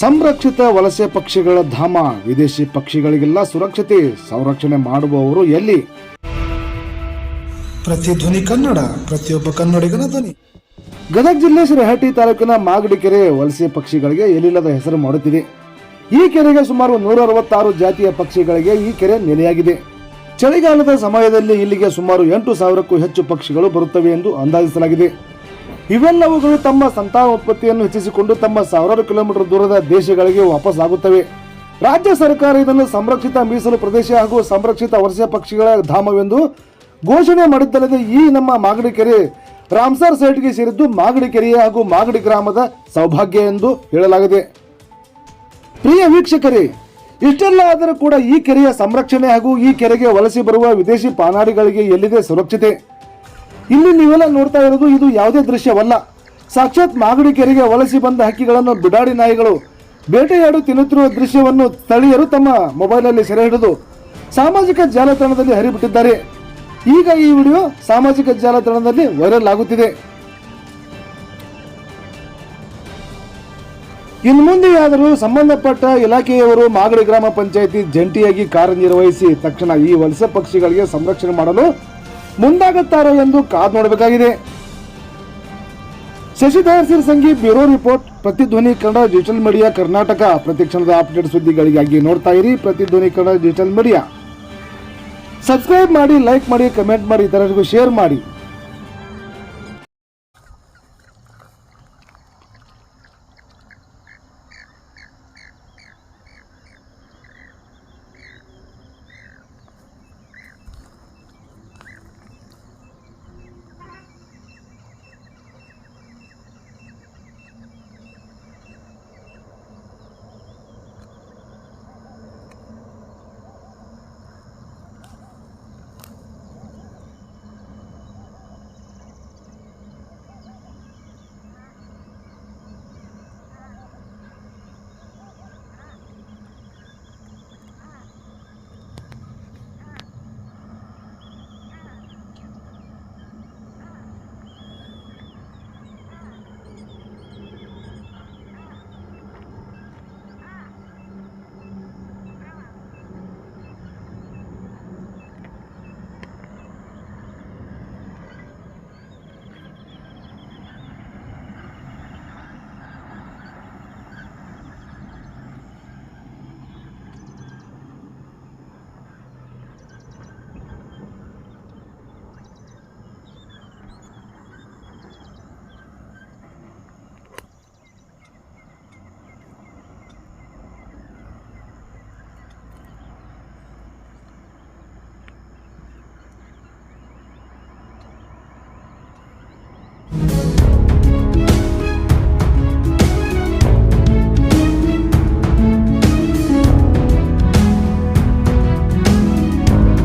ಸಂರಕ್ಷಿತ ವಲಸೆ ಪಕ್ಷಿಗಳ ಧಾಮ ವಿದೇಶಿ ಪಕ್ಷಿಗಳಿಗೆಲ್ಲ ಸುರಕ್ಷತೆ ಸಂರಕ್ಷಣೆ ಮಾಡುವವರು ಎಲ್ಲಿ? ಪ್ರತಿಧ್ವನಿ ಕನ್ನಡ ಪ್ರತಿಯೊಬ್ಬ ಕನ್ನಡಿಗನ ಧ್ವನಿ. ಗದಗ ಜಿಲ್ಲೆ ಶ್ರೀಹಟ್ಟಿ ತಾಲೂಕಿನ ಮಾಗಡಿ ಕೆರೆ ವಲಸೆ ಪಕ್ಷಿಗಳಿಗೆ ಎಲ್ಲಿಲ್ಲದ ಹೆಸರು ಮಾಡುತ್ತಿದೆ. ಈ ಕೆರೆಗೆ ಸುಮಾರು ನೂರ ಅರವತ್ತಾರು ಜಾತಿಯ ಪಕ್ಷಿಗಳಿಗೆ ಈ ಕೆರೆ ನೆಲೆಯಾಗಿದೆ. ಚಳಿಗಾಲದ ಸಮಯದಲ್ಲಿ ಇಲ್ಲಿಗೆ ಸುಮಾರು ಎಂಟು ಸಾವಿರಕ್ಕೂ ಹೆಚ್ಚು ಪಕ್ಷಿಗಳು ಬರುತ್ತವೆ ಎಂದು ಅಂದಾಜಿಸಲಾಗಿದೆ. ಇವೆಲ್ಲವುಗಳು ತಮ್ಮ ಸಂತಾನೋತ್ಪತ್ತಿಯನ್ನು ಹೆಚ್ಚಿಸಿಕೊಂಡು ತಮ್ಮ ಸಾವಿರಾರು ಕಿಲೋಮೀಟರ್ ದೂರದ ದೇಶಗಳಿಗೆ ವಾಪಸ್ ಆಗುತ್ತವೆ ರಾಜ್ಯ ಸರ್ಕಾರ ಇದನ್ನು ಸಂರಕ್ಷಿತ ಮೀಸಲು ಪ್ರದೇಶ ಹಾಗೂ ಸಂರಕ್ಷಿತ ವಲಸೆ ಪಕ್ಷಿಗಳ ಧಾಮವೆಂದು ಘೋಷಣೆ ಮಾಡಿದ್ದಲ್ಲದೆ ಈ ನಮ್ಮ ಮಾಗಡಿ ಕೆರೆ ರಾಮ್ಸರ್ ಸೈಟ್ಗೆ ಸೇರಿದ್ದು ಮಾಗಡಿ ಕೆರೆಯ ಹಾಗೂ ಮಾಗಡಿ ಗ್ರಾಮದ ಸೌಭಾಗ್ಯ ಎಂದು ಹೇಳಲಾಗಿದೆ. ಪ್ರಿಯ ವೀಕ್ಷಕರೇ, ಇಷ್ಟೆಲ್ಲ ಆದರೂ ಕೂಡ ಈ ಕೆರೆಯ ಸಂರಕ್ಷಣೆ ಹಾಗೂ ಈ ಕೆರೆಗೆ ವಲಸೆ ಬರುವ ವಿದೇಶಿ ಪಾನಾಡಿಗಳಿಗೆ ಎಲ್ಲಿದೆ ಸುರಕ್ಷತೆ? ಇಲ್ಲಿ ನೀವೆಲ್ಲ ನೋಡ್ತಾ ಇರೋದು ಇದು ಯಾವುದೇ ದೃಶ್ಯವಲ್ಲ. ಸಾಕ್ಷಾತ್ ಮಾಗಡಿ ಕೆರೆಗೆ ವಲಸೆ ಬಂದ ಹಕ್ಕಿಗಳನ್ನು ಬಿಡಾಡಿ ನಾಯಿಗಳು ಬೇಟೆಯಾಡು ತಿನ್ನುತ್ತಿರುವ ದೃಶ್ಯವನ್ನು ಸ್ಥಳೀಯರು ತಮ್ಮ ಮೊಬೈಲಲ್ಲಿ ಸೆರೆ ಹಿಡಿದು ಸಾಮಾಜಿಕ ಜಾಲತಾಣದಲ್ಲಿ ಹರಿಬಿಟ್ಟಿದ್ದಾರೆ. ಈಗ ಈ ವಿಡಿಯೋ ಸಾಮಾಜಿಕ ಜಾಲತಾಣದಲ್ಲಿ ವೈರಲ್ ಆಗುತ್ತಿದೆ. ಇನ್ನು ಮುಂದೆಯಾದರೂ ಸಂಬಂಧಪಟ್ಟ ಇಲಾಖೆಯವರು ಮಾಗಡಿ ಗ್ರಾಮ ಪಂಚಾಯಿತಿ ಜಂಟಿಯಾಗಿ ಕಾರ್ಯನಿರ್ವಹಿಸಿ ತಕ್ಷಣ ಈ ವಲಸೆ ಪಕ್ಷಿಗಳಿಗೆ ಸಂರಕ್ಷಣೆ ಮಾಡಲು ಮುಂದಾಗುತ್ತಾರೆ ಎಂದು ಕಾದು ನೋಡಬೇಕಾಗಿದೆ. Shashidhar Sirsangi bureau report. Pratidhvani Kannada digital media Karnataka. ಪ್ರತಿಕ್ಷಣದ ಅಪ್ಡೇಟ್ ಸುದ್ದಿಗಳಿಗಾಗಿ ನೋಡ್ತಾ ಇರಿ Pratidhvani Kannada digital media. Subscribe ಮಾಡಿ, ಲೈಕ್ ಮಾಡಿ, ಕಮೆಂಟ್ ಮಾಡಿ ಇತರರಿಗೂ ಶೇರ್ ಮಾಡಿ.